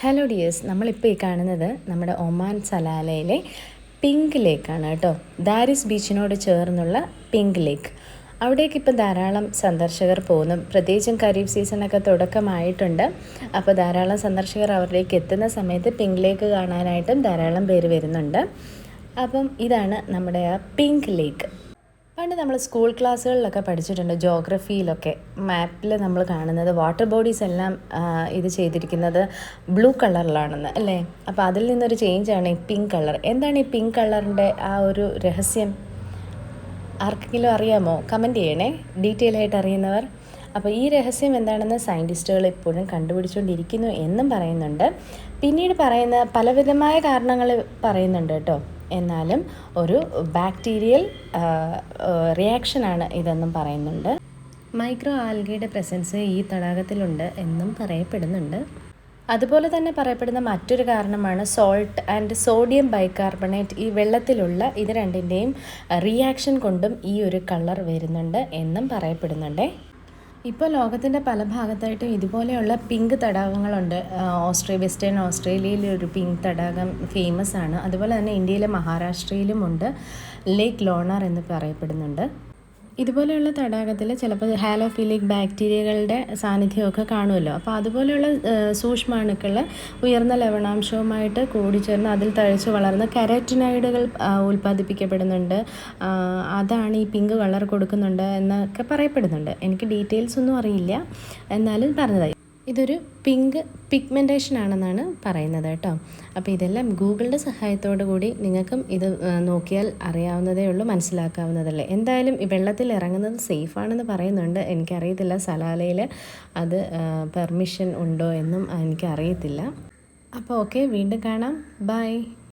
Hello dears നമ്മളിപ്പോൾ ഈ കാണുന്നത് നമ്മുടെ ഒമാൻ സലാലയിലെ പിങ്ക് ലേക്കാണ് കേട്ടോ. ദാരിസ് ബീച്ചിനോട് ചേർന്നുള്ള പിങ്ക് ലേക്ക് അവിടേക്ക് ഇപ്പം ധാരാളം സന്ദർശകർ പോകുന്നു. പ്രത്യേകിച്ചും ഖരീഫ് സീസണൊക്കെ തുടക്കമായിട്ടുണ്ട്. അപ്പോൾ ധാരാളം സന്ദർശകർ അവരിലേക്ക് എത്തുന്ന സമയത്ത് പിങ്ക് ലേക്ക് കാണാനായിട്ടും ധാരാളം പേര് വരുന്നുണ്ട്. അപ്പം ഇതാണ് നമ്മുടെ ആ പിങ്ക് ലേക്ക് പണ്ട് നമ്മൾ സ്കൂൾ ക്ലാസ്സുകളിലൊക്കെ പഠിച്ചിട്ടുണ്ട് ജോഗ്രഫിയിലൊക്കെ. മാപ്പിൽ നമ്മൾ കാണുന്നത് വാട്ടർ ബോഡീസ് എല്ലാം ഇത് ചെയ്തിരിക്കുന്നത് ബ്ലൂ കളറിലാണെന്ന് അല്ലേ? അപ്പോൾ അതിൽ നിന്നൊരു ചേഞ്ചാണ് ഈ പിങ്ക് കളർ എന്താണ് ഈ പിങ്ക് കളറിന്റെ ആ ഒരു രഹസ്യം? ആർക്കെങ്കിലും അറിയാമോ? കമന്റ് ചെയ്യണേ. ഡീറ്റെയിൽ ആയിട്ട് അറിയുന്നവർ. അപ്പോൾ ഈ രഹസ്യം എന്താണെന്ന് സയന്റിസ്റ്റുകൾ ഇപ്പോഴും കണ്ടുപിടിച്ചുകൊണ്ടിരിക്കുന്നു എന്നും പറയുന്നുണ്ട്. പിന്നീട് പറയുന്ന പലവിധമായ കാരണങ്ങൾ പറയുന്നുണ്ട് കേട്ടോ. എന്നാലും ഒരു ബാക്ടീരിയൽ റിയാക്ഷനാണ് ഇതെന്നും പറയുന്നുണ്ട്. മൈക്രോ ആൽഗയുടെ പ്രസൻസ് ഈ തടാകത്തിലുണ്ട് എന്നും പറയപ്പെടുന്നുണ്ട്. അതുപോലെ തന്നെ പറയപ്പെടുന്ന മറ്റൊരു കാരണമാണ് സോൾട്ട് ആൻഡ് സോഡിയം ബൈകാർബണേറ്റ് ഈ വെള്ളത്തിലുള്ള ഇത് രണ്ടിന്റെയും റിയാക്ഷൻ കൊണ്ടും ഈ ഒരു കളർ വരുന്നുണ്ട് എന്നും പറയപ്പെടുന്നുണ്ടേ. ഇപ്പോൾ ലോകത്തിന്റെ പല ഭാഗത്തായിട്ടും ഇതുപോലെയുള്ള പിങ്ക് തടാകങ്ങളുണ്ട്. ഓസ്ട്രേ വെസ്റ്റേൺ ഓസ്ട്രേലിയയിലെ ഒരു പിങ്ക് തടാകം ഫേമസ് ആണ്. അതുപോലെ തന്നെ ഇന്ത്യയിലെ മഹാരാഷ്ട്രയിലുമുണ്ട്. ലേക്ക് ലോണാർ എന്ന് പറയപ്പെടുന്നുണ്ട്. ഇതുപോലെയുള്ള തടാകത്തിൽ ചിലപ്പോൾ ഹാലോഫിലിക് ബാക്ടീരിയകളുടെ സാന്നിധ്യമൊക്കെ കാണുമല്ലോ. അപ്പോൾ അതുപോലെയുള്ള സൂക്ഷ്മാണുക്കൾ ഉയർന്ന ലവണാംശവുമായിട്ട് കൂടിച്ചേർന്ന് അതിൽ തഴച്ച് വളർന്ന് കരറ്റിനൈഡുകൾ ഉൽപ്പാദിപ്പിക്കപ്പെടുന്നുണ്ട്. അതാണ് ഈ പിങ്ക് കളർ കൊടുക്കുന്നുണ്ട് എന്നൊക്കെ പറയപ്പെടുന്നുണ്ട്. എനിക്ക് ഡീറ്റെയിൽസ് ഒന്നും അറിയില്ല. എന്നാലും പറഞ്ഞതായി. ഇതൊരു പിങ്ക് പിഗ്മെന്റേഷൻ ആണെന്നാണ് പറയുന്നത് കേട്ടോ. അപ്പോൾ ഇതെല്ലാം ഗൂഗിളിന്റെ സഹായത്തോടു കൂടി നിങ്ങൾക്കും ഇത് നോക്കിയാൽ അറിയാവുന്നതേ ഉള്ളൂ മനസ്സിലാക്കാവുന്നതല്ലേ. എന്തായാലും ഈ വെള്ളത്തിൽ ഇറങ്ങുന്നത് സേഫാണെന്ന് പറയുന്നുണ്ട്. എനിക്കറിയത്തില്ല സലാലയിൽ അത് പെർമിഷൻ ഉണ്ടോ എന്നും എനിക്കറിയത്തില്ല. അപ്പോൾ ഓക്കെ വീണ്ടും കാണാം. ബൈ.